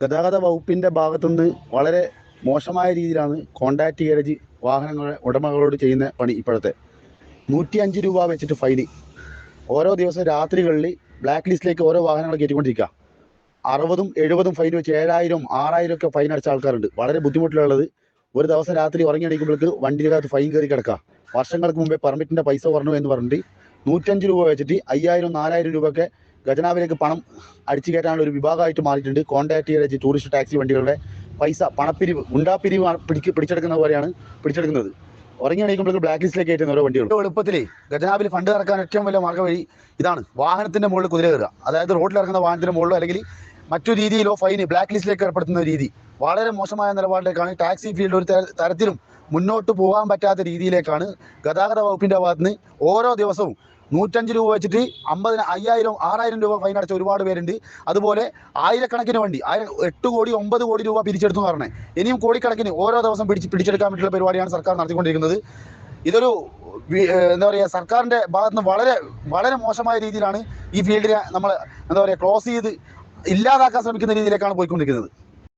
ഗതാഗത വകുപ്പിന്റെ ഭാഗത്തുനിന്ന് വളരെ മോശമായ രീതിയിലാണ് കോണ്ടാക്ട് ഗാരേജ് വാഹനങ്ങളുടെ ഉടമകളോട് ചെയ്യുന്ന പണി ഇപ്പോഴത്തെ. നൂറ്റി അഞ്ച് രൂപ വെച്ചിട്ട് ഫൈന് ഓരോ ദിവസം രാത്രികളിൽ ബ്ലാക്ക് ലിസ്റ്റിലേക്ക് ഓരോ വാഹനങ്ങൾ കയറ്റിക്കൊണ്ടിരിക്കുക അറുപതും എഴുപതും ഫൈൻ വെച്ച് ഏഴായിരം ആറായിരം ഒക്കെ ഫൈൻ അടച്ച ആൾക്കാരുണ്ട്. വളരെ ബുദ്ധിമുട്ടിലുള്ളത് ഒരു ദിവസം രാത്രി ഉറങ്ങിയടിക്കുമ്പോഴേക്ക് വണ്ടിയിലകത്ത് ഫൈൻ കയറി കിടക്കുക വർഷങ്ങൾക്ക് മുമ്പേ പെർമിറ്റിന്റെ പൈസ കുറഞ്ഞു എന്ന് പറഞ്ഞിട്ട് നൂറ്റഞ്ച് രൂപ വെച്ചിട്ട് അയ്യായിരം നാലായിരം രൂപ ഒക്കെ ഖജനാവിലേക്ക് പണം അടിച്ചു കയറ്റാനുള്ള ഒരു വിഭാഗമായിട്ട് മാറിയിട്ടുണ്ട്. കോണ്ടാക്ട് ചെയ്ത ടൂറിസ്റ്റ് ടാക്സി വണ്ടികളുടെ പൈസ പണപ്പിരിവ് ഗുണ്ടാപ്പിരിവ് പിടിക്ക് പിടിച്ചെടുക്കുന്ന പോലെയാണ് പിടിച്ചെടുക്കുന്നത്. ഉറങ്ങി ബ്ലാക്ക് ലിസ്റ്റിലേക്ക് കയറ്റുന്ന ഓരോ വണ്ടികൾ എളുപ്പത്തിൽ ഖജനാവിൽ ഫണ്ട് ഇറക്കാൻ ഏറ്റവും വലിയ മാർഗ വഴി ഇതാണ്. വാഹനത്തിന്റെ മുകളിൽ കുതിര കയറുക. അതായത് റോഡിൽ ഇറങ്ങുന്ന വാഹനത്തിന്റെ മുകളിലോ അല്ലെങ്കിൽ മറ്റു രീതിയിലോ ഫൈന് ബ്ലാക്ക് ലിസ്റ്റിലേക്ക് ഏർപ്പെടുത്തുന്ന രീതി. വളരെ മോശമായ നിലപാടിലേക്കാണ് ടാക്സി ഫീൽഡ് ഒരു തരത്തിലും മുന്നോട്ട് പോകാൻ പറ്റാത്ത രീതിയിലേക്കാണ് ഗതാഗത വകുപ്പിന്റെ ഭാഗത്തുനിന്ന് ഓരോ ദിവസവും നൂറ്റഞ്ച് രൂപ വെച്ചിട്ട് അമ്പതിന് അയ്യായിരം ആറായിരം രൂപ ഫൈൻ അടച്ച ഒരുപാട് പേരുണ്ട്. അതുപോലെ ആയിരക്കണക്കിന് വണ്ടി ആയിരം എട്ട് കോടി ഒമ്പത് കോടി രൂപ പിരിച്ചെടുത്തു എന്ന് പറഞ്ഞത് ഇനിയും കോടിക്കണക്കിന് ഓരോ ദിവസം പിടിച്ച് പിടിച്ചെടുക്കാൻ വേണ്ടിയുള്ള പരിപാടിയാണ് സർക്കാർ നടത്തിക്കൊണ്ടിരിക്കുന്നത്. ഇതൊരു എന്താ പറയുക സർക്കാരിന്റെ ഭാഗത്തുനിന്ന് വളരെ വളരെ മോശമായ രീതിയിലാണ് ഈ ഫീൽഡിനെ നമ്മൾ എന്താ പറയുക ക്ലോസ് ചെയ്ത് ഇല്ലാതാക്കാൻ ശ്രമിക്കുന്ന രീതിയിലേക്കാണ് പോയിക്കൊണ്ടിരിക്കുന്നത്.